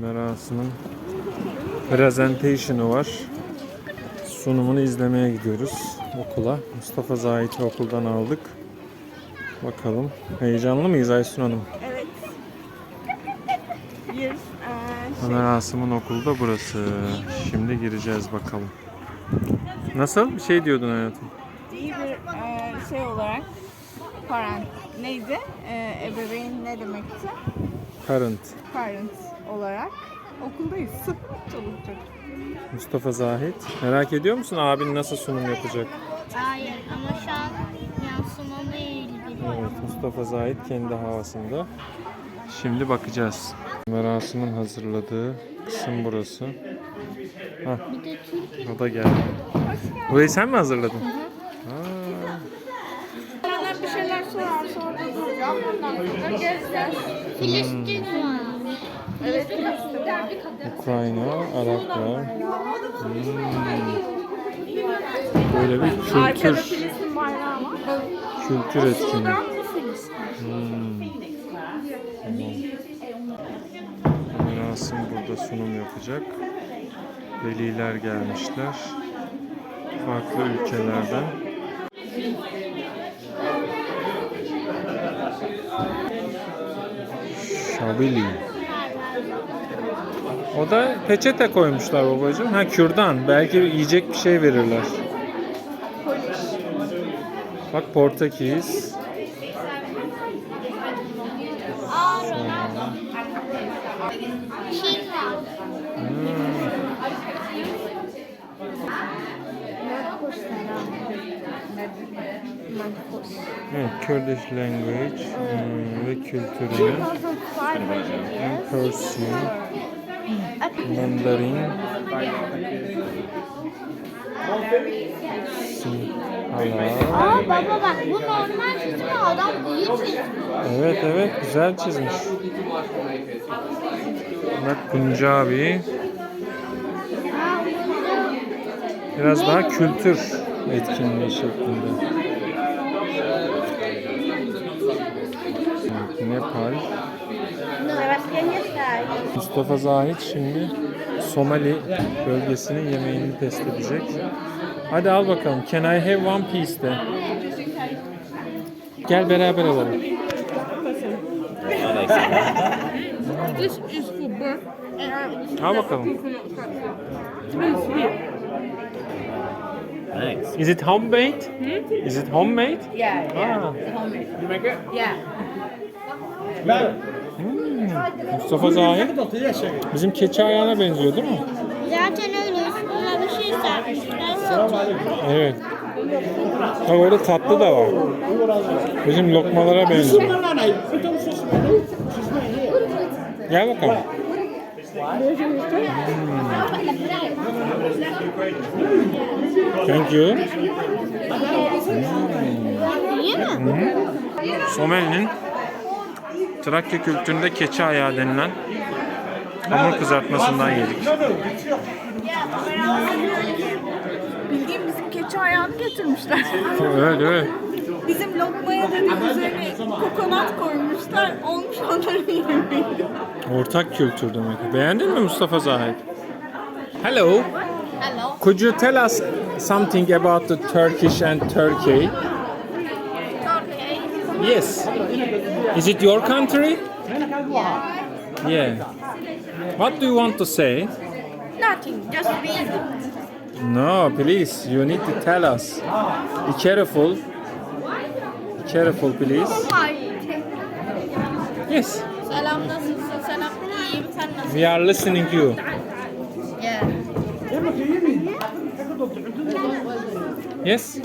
Merasım'ın presentation'ı var. Sunumunu izlemeye gidiyoruz okula. Mustafa Zahit'i okuldan aldık. Bakalım. Heyecanlı mıyız Aysun Hanım? Evet. Bir eee, şey, Merasım'ın okulu da burası. Şimdi gireceğiz bakalım. Nasıl? Bir şey diyordun hayatım. iyi bir eee, şey olarak parent neydi? Eee, ebeveyn ne demekti? Current. Parent olarak okuldayız. Çoluk çocuk. Mustafa Zahit. Merak ediyor musun abin nasıl sunum yapacak? Hayır ama şu an yansımamla ilgili. Evet, Mustafa Zahit kendi havasında. Şimdi bakacağız. Merasım'ın hazırladığı kısım burası. Hah, Bir de Türk o da geldi. Burayı sen mi hazırladın? Bana bir şeyler sorar sonra duracağım. Ondan sonra gezeceğiz. Filistin var. Ukrayna, Araplar. Hmm. Böyle bir kültür, kültür etkinliği. Hmm. Merasım burada sunum yapacak. Veliler gelmişler. Farklı ülkelerden. Şabili. O da peçete koymuşlar babacığım. Ha kürdan. Belki yiyecek bir şey verirler. Bak Portekiz. Hmm. Evet, Kurdish language hmm, ve kültürünü. Persian, Mandarin, Sinhala. Aa baba bak bu normal çizimi adam iyi çizmiş. Evet evet güzel çizmiş. Bak Punjabi. Biraz daha kültür etkinliği şeklinde. Nepal. Mustafa Zahit şimdi Somali bölgesinin yemeğini test edecek. Hadi al bakalım. Can I have one piece de. Gel beraber alalım. This is for birth. and Al bakalım. Thanks. Is it homemade? Is it homemade? Yeah, yeah. Ah. You make it? Yeah. Mustafa Zahit bizim keçi ayağına benziyor değil mi? zaten öyle üstüne bir şey zaten. Evet. Bak orada tatlı da var. Bizim lokmalara benziyor. Gel bakalım. Hmm. Thank you. İyi mi? Trakya kültüründe keçi ayağı denilen hamur kızartmasından yedik. Bildiğim bizim keçi ayağını getirmişler. Evet evet. bizim lokmaya dedik üzerine kokonat koymuşlar. Olmuş onların yemeği. Ortak kültür demek. Beğendin mi Mustafa Zahit? Hello. Hello. Could you tell us something about the Turkish and Turkey? Yes. Is it your country? Yeah. Yeah. What do you want to say? Nothing, just read it. No, please. You need to tell us. Be careful. Be careful, please. Yes. Selam nasılsın? Selam iyiyim. Sen nasılsın? We are listening to you. Yeah. Yes.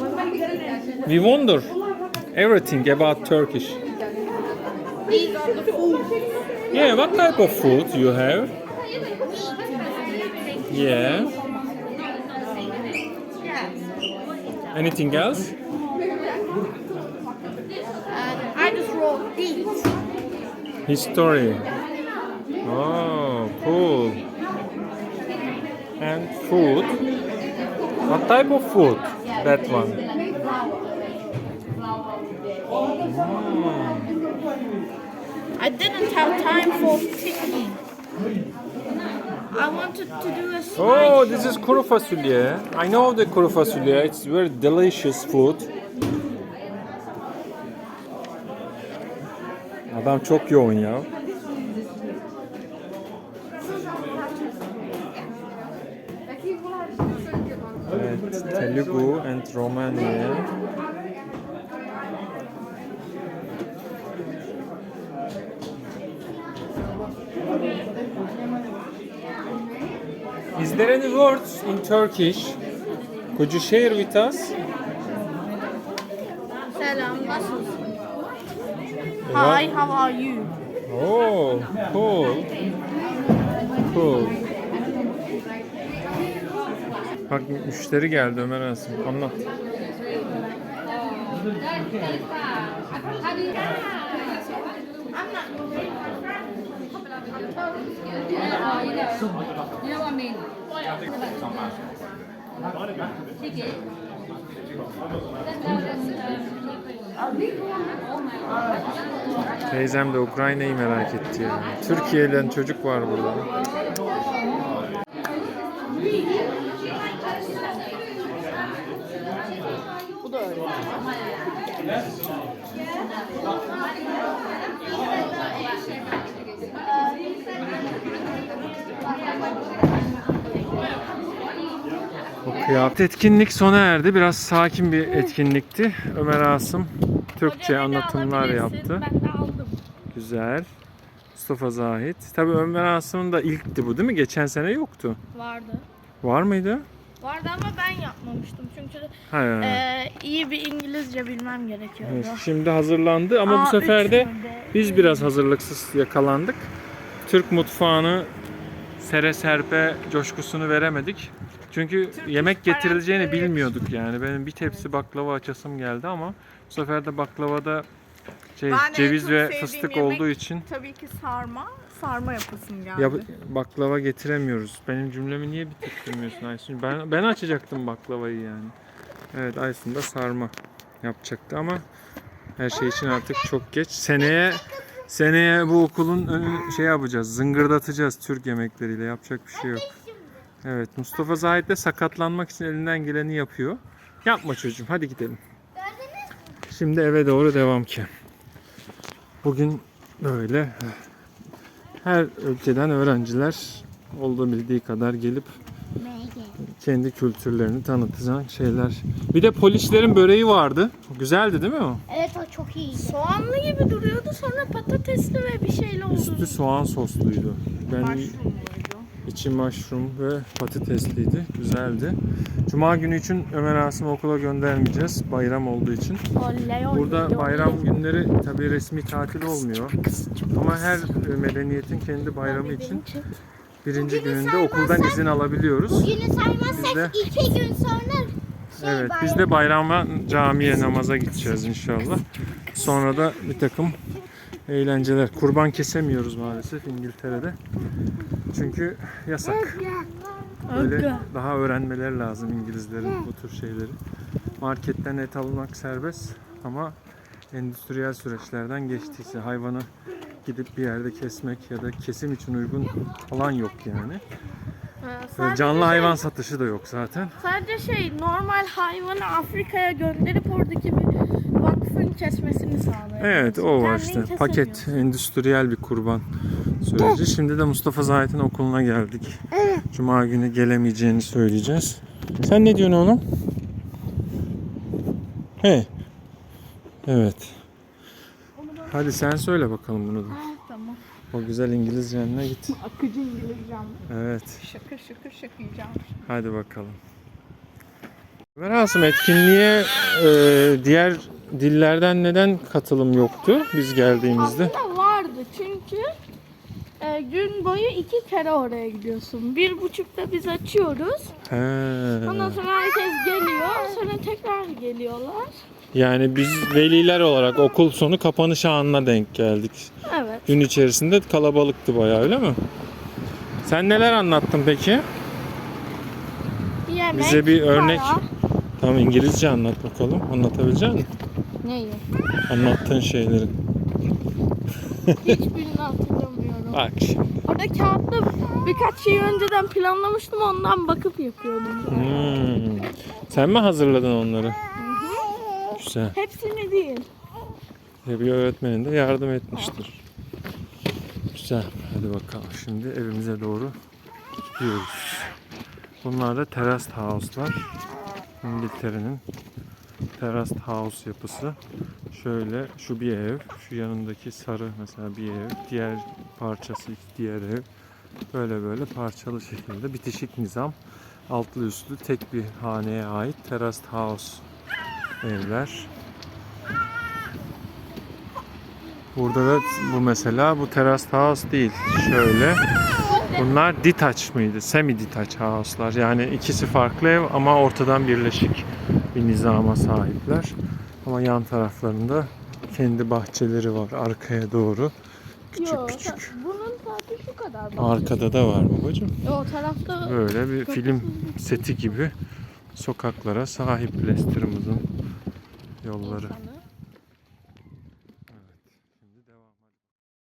We wonder everything about Turkish. These are the food. Yeah, what type of food do you have? Yeah. Anything else? I just wrote these. History. Oh, cool. And food. What type of food? That one. I didn't have time for picking. I wanted to do a slide. Oh, this is kuru fasulye. I know the kuru fasulye. It's very delicious food. Adam çok yoğun ya. Evet, Telugu and Romania. Is there any words in Turkish? Could you share with us? Selam, nasılsın? Hi, how are you? Oh, cool. Cool. Bak müşteri geldi Ömer Asım. Anlat. Teyzem de Ukrayna'yı merak etti ya. Türkiye'den çocuk var burada. Bu da. Bu kıyafet etkinlik sona erdi. Biraz sakin bir etkinlikti. Ömer Asım Türkçe anlatımlar yaptı. Güzel. Mustafa Zahit. Tabii Ömer Asım'ın da ilkti bu değil mi? Geçen sene yoktu. Vardı. Var mıydı? Vardı ama ben yapmamıştım çünkü Ha. e, iyi bir İngilizce bilmem gerekiyordu. Evet, şimdi hazırlandı ama bu Aa, sefer üç de biz biraz hazırlıksız yakalandık. Türk mutfağını sere serpe coşkusunu veremedik. Çünkü yemek getirileceğini bilmiyorduk yani. Benim bir tepsi baklava açasım geldi ama bu sefer de baklavada şey, Ben en ceviz çok ve sevdiğim fıstık yemek- olduğu için Tabii ki sarma. Sarma yapasım geldi. ya baklava getiremiyoruz. Benim cümlemi niye bitirtmiyorsun Aysun? Ben ben açacaktım baklavayı yani. Evet Aysun da sarma yapacaktı ama her şey için artık çok geç. Seneye seneye bu okulun önü şey yapacağız. Zıngırdatacağız Türk yemekleriyle. Yapacak bir şey yok. Evet Mustafa Zahit de sakatlanmak için elinden geleni yapıyor. Yapma çocuğum hadi gidelim. Şimdi eve doğru devam ki. Bugün böyle her ülkeden öğrenciler olduğu bildiği kadar gelip kendi kültürlerini tanıtacak şeyler. Bir de polislerin böreği vardı. Güzeldi değil mi o? Evet o çok iyiydi. Soğanlı gibi duruyordu sonra patatesli ve bir şeyle oldu. Üstü soğan sosluydu. Ben Mushroomluydu. içi mushroom ve patatesliydi. Güzeldi. Cuma günü için Ömer Asım okula göndermeyeceğiz. Bayram olduğu için. Oley oley Burada oley. bayram günleri tabii resmi tatil olmuyor. Ama her e, medeniyetin kendi bayramı için birinci gününde okuldan izin alabiliyoruz. Bugünü saymazsak Biz de- iki gün sonra şey Evet, bayram- biz de bayrama camiye namaza gideceğiz inşallah. Sonra da bir takım eğlenceler. Kurban kesemiyoruz maalesef İngiltere'de. Çünkü yasak. Böyle daha öğrenmeleri lazım İngilizlerin bu tür şeyleri. Marketten et almak serbest ama endüstriyel süreçlerden geçtiyse hayvanı gidip bir yerde kesmek ya da kesim için uygun alan yok yani. Sadece canlı şey- hayvan satışı da yok zaten. Sadece şey normal hayvanı Afrika'ya gönderip oradaki bir vakfın kesmesini sağlıyor. Evet o var işte. Paket, endüstriyel bir kurban süreci. Şimdi de Mustafa Zahit'in okuluna geldik. Cuma günü gelemeyeceğini söyleyeceğiz. Sen ne diyorsun oğlum? He. Evet. Hadi sen söyle bakalım bunu da. Ha, tamam. O güzel İngilizcenle git. Akıcı İngilizcem. Evet. Şakır şakır şakıyacağım. Hadi bakalım. Merasım etkinliğe e, diğer dillerden neden katılım yoktu biz geldiğimizde? Aslında vardı çünkü e, gün boyu iki kere oraya gidiyorsun. Bir buçukta biz açıyoruz. He. Ondan sonra herkes geliyor. Sonra tekrar geliyorlar. Yani biz veliler olarak okul sonu kapanış anına denk geldik. Evet. Gün içerisinde kalabalıktı bayağı öyle mi? Sen neler anlattın peki? Yemek, Bize bir örnek para. Tamam İngilizce anlat bakalım. Anlatabilecek misin? Neyi? Anlattığın şeyleri. Hiçbirini hatırlamıyorum. Bak şimdi. Orada kağıtta birkaç şey önceden planlamıştım ondan bakıp yapıyordum. Hmm. Sen mi hazırladın onları? Güzel. Hepsini değil. Ya bir öğretmenin de yardım etmiştir. Güzel. Hadi bakalım. Şimdi evimize doğru gidiyoruz. Bunlar da terraced house'lar. İngiltere'nin terraced house yapısı. Şöyle şu bir ev, şu yanındaki sarı mesela bir ev, diğer parçası diğer ev. Böyle böyle parçalı şekilde bitişik nizam. Altlı üstlü tek bir haneye ait terraced house evler. Burada da bu mesela bu terrace house değil. Şöyle. Bunlar detached mıydı? Semi detached house'lar. Yani ikisi farklı ev ama ortadan birleşik bir nizama sahipler. Ama yan taraflarında kendi bahçeleri var arkaya doğru. Küçük Yo, küçük. ta- bunun sadece şu kadar. bak. Arkada da var babacığım. O tarafta Böyle bir film seti gibi sokaklara sahip Leicester'ımızın yolları. insanı.